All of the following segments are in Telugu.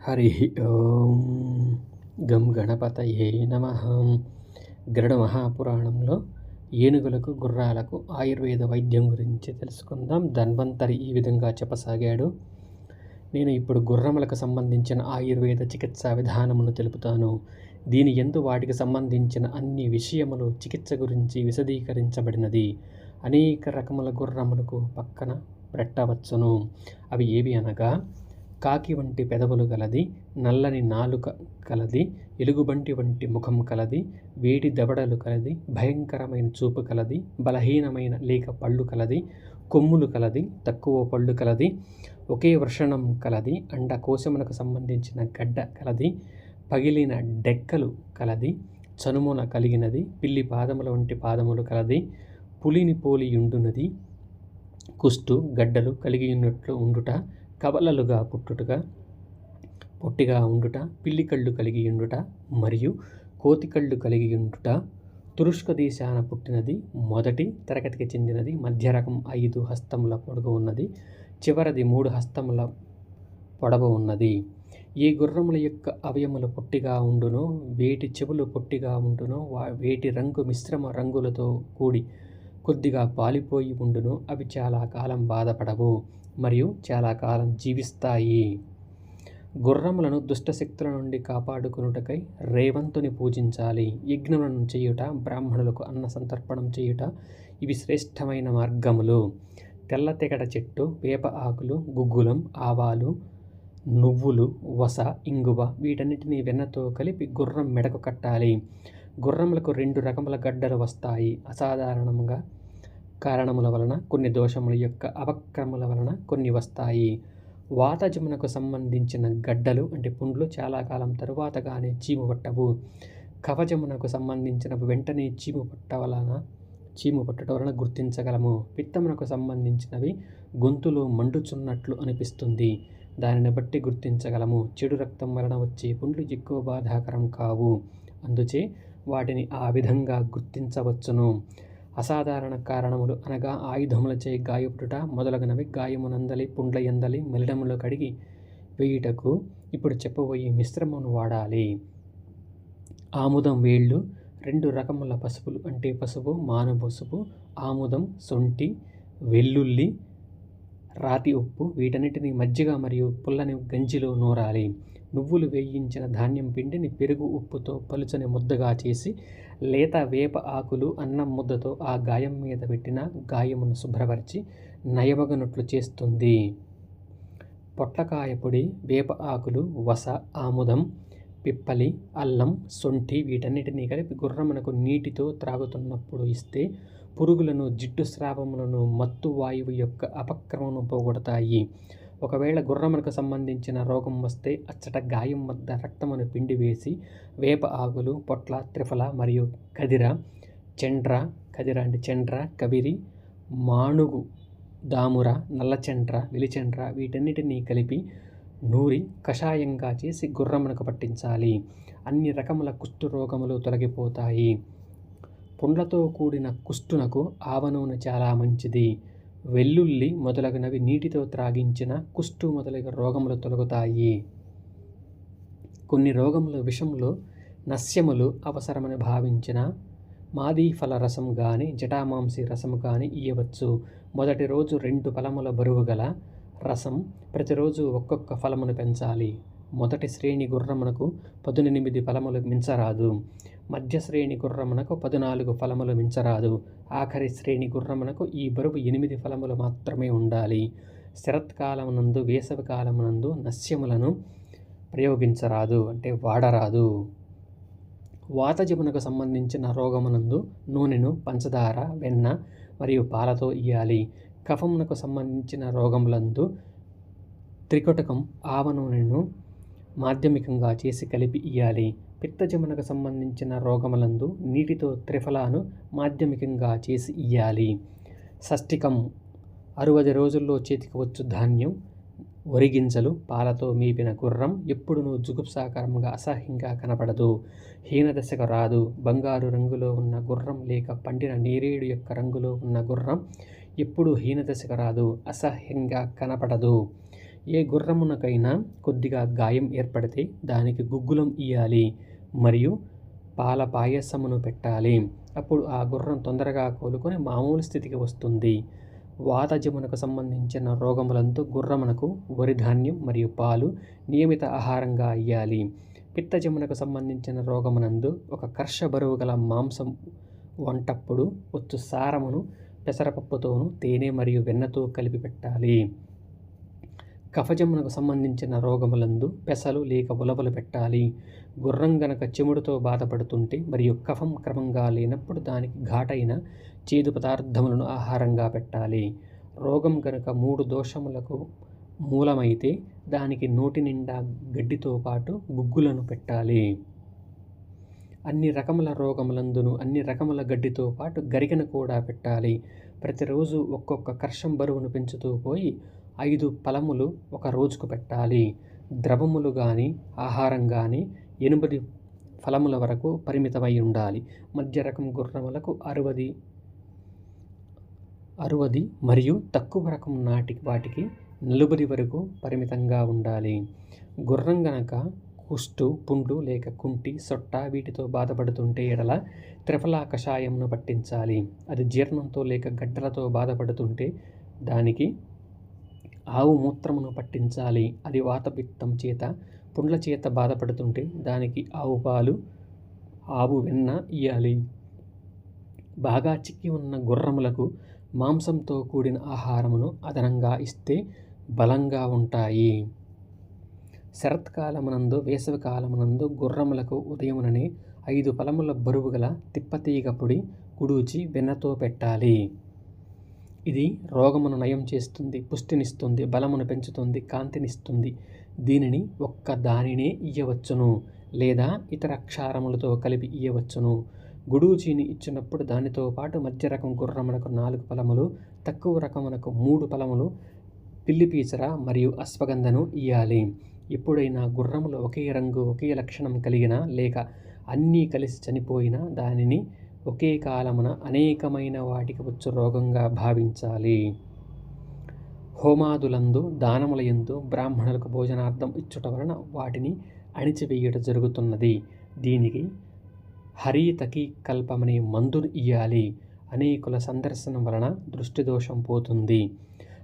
హరి ఓం గం గణపతయే నమ గరుడ మహాపురాణంలో ఏనుగులకు గుర్రాలకు ఆయుర్వేద వైద్యం గురించి తెలుసుకుందాం. ధన్వంతరి ఈ విధంగా చెప్పసాగాడు. నేను ఇప్పుడు గుర్రములకు సంబంధించిన ఆయుర్వేద చికిత్సా విధానమును తెలుపుతాను. దీని ఎందు వాటికి సంబంధించిన అన్ని విషయములు చికిత్స గురించి విశదీకరించబడినది. అనేక రకముల గుర్రములకు పక్కన పెట్టవచ్చును. అవి ఏవి అనగా కాకి వంటి పెదవులు గలది నల్లని నాలుక కలది ఎలుగుబంటి వంటి ముఖం కలది వేడి దవడలు కలది భయంకరమైన చూపు కలది బలహీనమైన లేక పళ్ళు కలది కొమ్ములు కలది తక్కువ పళ్ళు కలది ఒకే వృషణం కలది అండకోశమునకు సంబంధించిన గడ్డ కలది పగిలిన డెక్కలు కలది చనుమున కలిగినది పిల్లి పాదముల వంటి పాదములు కలది పులిని పోలి ఉండునది కుష్టు గడ్డలు కలిగి ఉన్నట్లు ఉండుట కవలలుగా పుట్టుటగా పొట్టిగా ఉండుట పిల్లి కళ్ళు కలిగి ఉండుట మరియు కోతి కళ్ళు కలిగి ఉండుట తురుష్క దేశాన పుట్టినది మొదటి తరగతికి చెందినది మధ్య రకం ఐదు హస్తముల పొడవు ఉన్నది చివరిది మూడు హస్తముల పొడవు ఉన్నది. ఈ గుర్రముల యొక్క అవయములు పొట్టిగా ఉండును వేటి చెవులు పొట్టిగా ఉండును వేటి రంగు మిశ్రమ రంగులతో కూడి కొద్దిగా పాలిపోయి ఉండును అవి చాలా కాలం బాధపడవు మరియు చాలా కాలం జీవిస్తాయి. గుర్రములను దుష్టశక్తుల నుండి కాపాడుకునుటకై రేవంతుని పూజించాలి. యజ్ఞములను చేయుట బ్రాహ్మణులకు అన్న సంతర్పణం చేయుట ఇవి శ్రేష్టమైన మార్గములు. తెల్ల తెగడ చెట్టు వేప ఆకులు గుగ్గులం ఆవాలు నువ్వులు వస ఇంగువ వీటన్నిటిని వెన్నతో కలిపి గుర్రం మెడకు కట్టాలి. గుర్రములకు రెండు రకముల గడ్డలు వస్తాయి. అసాధారణంగా కారణముల వలన కొన్ని దోషముల యొక్క అవక్రముల వలన కొన్ని వస్తాయి. వాతజమునకు సంబంధించిన గడ్డలు అంటే పుండ్లు చాలా కాలం తరువాత కానీ చీము పట్టవు. కవచమునకు సంబంధించిన వెంటనే చీము పట్ట వలన చీము పట్టడం వలన గుర్తించగలము. పిత్తమునకు సంబంధించినవి గొంతులో మండుచున్నట్లు అనిపిస్తుంది. దానిని బట్టి గుర్తించగలము. చెడు రక్తం వలన వచ్చే పుండ్లు ఎక్కువ బాధాకరం కావు. అందుచే వాటిని ఆ విధంగా గుర్తించవచ్చును. అసాధారణ కారణములు అనగా ఆయుధములచే గాయపుడుట మొదలగునవి గాయమునందలి పుండ్ల ఎందలి మెలిడములు కడిగి వేయుటకు ఇప్పుడు చెప్పబోయే మిశ్రమను వాడాలి. ఆముదం వేళ్ళు రెండు రకముల పసుపులు అంటే పసుపు మాను పసుపు ఆముదం సొంటి వెల్లుల్లి రాతి ఉప్పు వీటన్నిటిని మజ్జిగ మరియు పుల్లని గంజిలో నూరాలి. నువ్వులు వేయించిన ధాన్యం పిండిని పెరుగు ఉప్పుతో పలుచని ముద్దగా చేసి లేత వేప ఆకులు అన్నం ముద్దతో ఆ గాయం మీద పెట్టిన గాయమును శుభ్రపరిచి నయమగనుట్లు చేస్తుంది. పొట్లకాయ పొడి వేప ఆకులు వస ఆముదం పిప్పలి అల్లం సొంఠి వీటన్నిటినీ కలిపి గుర్రమునకు నీటితో త్రాగుతున్నప్పుడు ఇస్తే పురుగులను జిడ్డు స్రావములను మత్తు వాయువు యొక్క అపక్రమను పోగొడతాయి. ఒకవేళ గుర్రమునకు సంబంధించిన రోగం వస్తే అచ్చట గాయం వద్ద రక్తమును పిండి వేసి వేప ఆకులు పొట్ల త్రిఫల మరియు కదిర చెండ్ర కదిర అంటే చెండ్ర కబిరి మాణుగు దాముర నల్లచెండ్ర వెలిచెండ్ర వీటన్నిటినీ కలిపి నూరి కషాయంగా చేసి గుర్రమునకు పట్టించాలి. అన్ని రకముల కుష్టు రోగములు తొలగిపోతాయి. పుండ్లతో కూడిన కుష్టునకు ఆవనూనె చాలా మంచిది. వెల్లుల్లి మొదలగునవి నీటితో త్రాగించిన కుష్టు మొదలగు రోగములు తొలగుతాయి. కొన్ని రోగముల విషంలో నస్యములు అవసరమని భావించిన మాదీ ఫల రసం కానీ జటామాంసి రసం కానీ ఇయ్యవచ్చు. మొదటి రోజు రెండు ఫలముల బరువు గల రసం ప్రతిరోజు ఒక్కొక్క ఫలమును పెంచాలి. మొదటి శ్రేణి గుర్రమునకు పదునెనిమిది ఫలములు మించరాదు. మధ్య శ్రేణి గుర్రమునకు పదునాలుగు ఫలములు మించరాదు. ఆఖరి శ్రేణి గుర్రమునకు ఈ బరువు ఎనిమిది ఫలములు మాత్రమే ఉండాలి. శరత్కాలమునందు వేసవి కాలమునందు నస్యములను ప్రయోగించరాదు అంటే వాడరాదు. వాతజమునకు సంబంధించిన రోగమునందు నూనెను పంచదార వెన్న మరియు పాలతో ఇయ్యాలి. కఫమునకు సంబంధించిన రోగములందు త్రికటకం ఆవ నూనెను మాధ్యమికంగా చేసి కలిపి ఇయ్యాలి. పిత్తజమునకు సంబంధించిన రోగములందు నీటితో త్రిఫలాను మాధ్యమికంగా చేసి ఇయ్యాలి. షష్టికం అరవది రోజుల్లో చేతికి వచ్చు ధాన్యం ఒరిగింజలు పాలతో మేపిన గుర్రం ఎప్పుడునూ జుగుప్సాకరంగా అసహ్యంగా కనపడదు హీనదశకు రాదు. బంగారు రంగులో ఉన్న గుర్రం లేక పండిన నేరేడు యొక్క రంగులో ఉన్న గుర్రం ఎప్పుడు హీనదశకు రాదు. అసహ్యంగా కనపడదు. ఏ గుర్రమునకైనా కొద్దిగా గాయం ఏర్పడితే దానికి గుగ్గులం ఇయ్యాలి మరియు పాల పాయసమును పెట్టాలి. అప్పుడు ఆ గుర్రం తొందరగా కోలుకొని మామూలు స్థితికి వస్తుంది. వాతజమునకు సంబంధించిన రోగములందు గుర్రమునకు వరి ధాన్యం మరియు పాలు నియమిత ఆహారంగా ఇయ్యాలి పిత్తజమునకు సంబంధించిన రోగమునందు ఒక కర్ష బరువు గల మాంసం వంటప్పుడు వచ్చు సారమును పెసరపప్పుతోను తేనె మరియు వెన్నతో కలిపి పెట్టాలి. కఫజమునకు సంబంధించిన రోగములందు పెసలు లేక ఉలవలు పెట్టాలి. గుర్రం గనక చెముడుతో బాధపడుతుంటే మరియు కఫం క్రమంగా లేనప్పుడు దానికి ఘాటైన చేదు పదార్థములను ఆహారంగా పెట్టాలి. రోగం గనుక మూడు దోషములకు మూలమైతే దానికి నోటి నిండా గడ్డితో పాటు గుగ్గులను పెట్టాలి. అన్ని రకముల రోగములందును అన్ని రకముల గడ్డితో పాటు గరిగన కూడా పెట్టాలి. ప్రతిరోజు ఒక్కొక్క కర్షం బరువును పెంచుతూ పోయి ఐదు ఫలములు ఒక రోజుకు పెట్టాలి. ద్రవములు కానీ ఆహారం కానీ ఎనిమిది ఫలముల వరకు పరిమితమై ఉండాలి. మధ్య రకం గుర్రములకు అరవది అరవది మరియు తక్కువ రకం నాటి వాటికి నలుబది వరకు పరిమితంగా ఉండాలి. గుర్రం గనక కుష్టు పుండు లేక కుంటి సొట్ట వీటితో బాధపడుతుంటే ఎడల త్రిఫలా కషాయంను పట్టించాలి. అది జీర్ణంతో లేక గడ్డలతో బాధపడుతుంటే దానికి ఆవు మూత్రమును పట్టించాలి అది వాతపిత్తం చేత పుండ్ల చేత బాధపడుతుంటే దానికి ఆవు పాలు ఆవు వెన్న ఇయ్యాలి. బాగా చిక్కి ఉన్న గుర్రములకు మాంసంతో కూడిన ఆహారమును అదనంగా ఇస్తే బలంగా ఉంటాయి. శరత్కాలమునందు వేసవికాలమునందు గుర్రములకు ఉదయముననే ఐదు పలముల బరువు గల తిప్పతీగ పొడి కుడూచి వెన్నతో పెట్టాలి. ఇది రోగమును నయం చేస్తుంది పుష్టినిస్తుంది బలమును పెంచుతుంది కాంతినిస్తుంది. దీనిని ఒక్క దానినే ఇయ్యవచ్చును లేదా ఇతర క్షారములతో కలిపి ఇయ్యవచ్చును. గుడూచీని ఇచ్చినప్పుడు దానితో పాటు మధ్య రకం గుర్రమునకు నాలుగు ఫలములు తక్కువ రకమునకు మూడు ఫలములు పిల్లిపీచర మరియు అశ్వగంధను ఇయ్యాలి. ఎప్పుడైనా గుర్రములు ఒకే రంగు ఒకే లక్షణం కలిగిన లేక అన్నీ కలిసి చనిపోయినా దానిని ఒకే కాలమున అనేకమైన వాటికి వచ్చు రోగంగా భావించాలి. హోమాదులందు దానములయందు బ్రాహ్మణులకు భోజనార్థం ఇచ్చుట వలన వాటిని అణిచివేయుట జరుగుతున్నది. దీనికి హరీతకి కల్పమనే మందును ఇయ్యాలి. అనేకుల సందర్శనం వలన దృష్టి దోషం పోతుంది.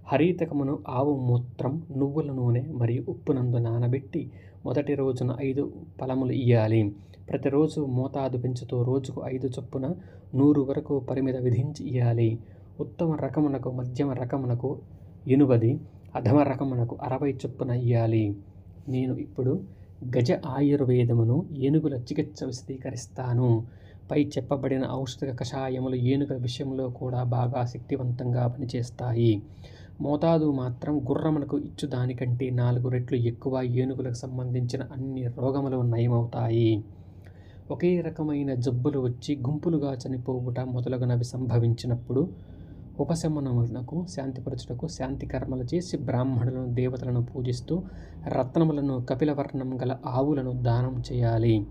హరితకమును ఆవు మూత్రం నువ్వుల నూనె మరియు ఉప్పునందు నానబెట్టి మొదటి రోజున ఐదు ఫలములు ఇయ్యాలి. ప్రతిరోజు మోతాదు పెంచుతూ రోజుకు ఐదు చొప్పున నూరు వరకు పరిమిత విధించి ఇయ్యాలి. ఉత్తమ రకమునకు మధ్యమ రకమునకు ఎనుబది అధమ రకమునకు అరవై చొప్పున ఇయ్యాలి. నేను ఇప్పుడు గజ ఆయుర్వేదమును ఏనుగుల చికిత్స విశదీకరిస్తాను. పై చెప్పబడిన ఔషధ కషాయములు ఏనుగుల విషయంలో కూడా బాగా శక్తివంతంగా పనిచేస్తాయి. మోతాదు మాత్రం గుర్రమునకు ఇచ్చు దానికంటే నాలుగు రెట్లు ఎక్కువ ఏనుగులకు సంబంధించిన అన్ని రోగములు నయమవుతాయి. ఒకే రకమైన జబ్బులు వచ్చి గుంపులుగా చనిపోవుట మొదలగునవి సంభవించినప్పుడు ఉపశమనములకు శాంతిపరచుటకు శాంతి కర్మలు చేసి బ్రాహ్మణులను దేవతలను పూజిస్తూ రత్నములను కపిలవర్ణం గల ఆవులను దానం చేయాలి.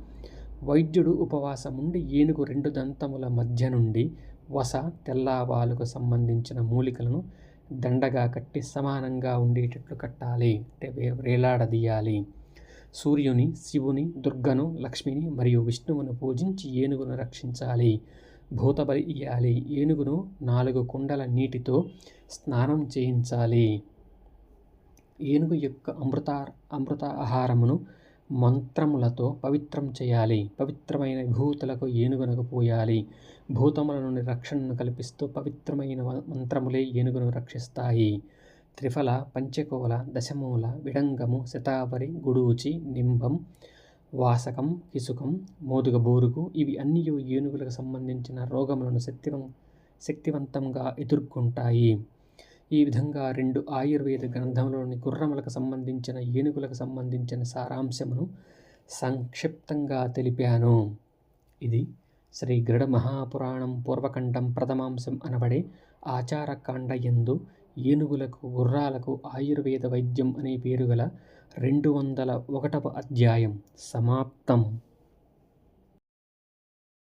వైద్యుడు ఉపవాసముండి ఏనుగు రెండు దంతముల మధ్య నుండి వస తెల్లావాలుకు సంబంధించిన మూలికలను దండగా కట్టి సమానంగా ఉండేటట్లు కట్టాలి. అంటే వేలాడదీయాలి. సూర్యుని శివుని దుర్గను లక్ష్మిని మరియు విష్ణువును పూజించి ఏనుగును రక్షించాలి. భూతబలి ఇయ్యాలి ఏనుగును నాలుగు కుండల నీటితో స్నానం చేయించాలి. ఏనుగు యొక్క అమృత అమృత ఆహారమును మంత్రములతో పవిత్రం చేయాలి. పవిత్రమైన భూతులకు ఏనుగునకు పోయాలి. భూతముల నుండి రక్షణను కల్పిస్తూ పవిత్రమైన మంత్రములే ఏనుగును రక్షిస్తాయి. త్రిఫల పంచకోల దశమూల విడంగము శతావరి గుడూచి నింబం వాసకం కిసుకం మోదుగ బోరుగు ఇవి అన్నీ ఏనుగులకు సంబంధించిన రోగములను శక్తివం శక్తివంతంగా ఎదుర్కొంటాయి. ఈ విధంగా రెండు ఆయుర్వేద గ్రంథములోని గుర్రములకు సంబంధించిన ఏనుగులకు సంబంధించిన సారాంశమును సంక్షిప్తంగా తెలిపాను. ఇది శ్రీ గరుడ మహాపురాణం పూర్వకంఠం ప్రథమాంశం అనబడే ఆచారకాండ యందు ఏనుగులకు గుర్రాలకు ఆయుర్వేద వైద్యం అనే పేరు గల రెండు వందల ఒకటవ అధ్యాయం సమాప్తం.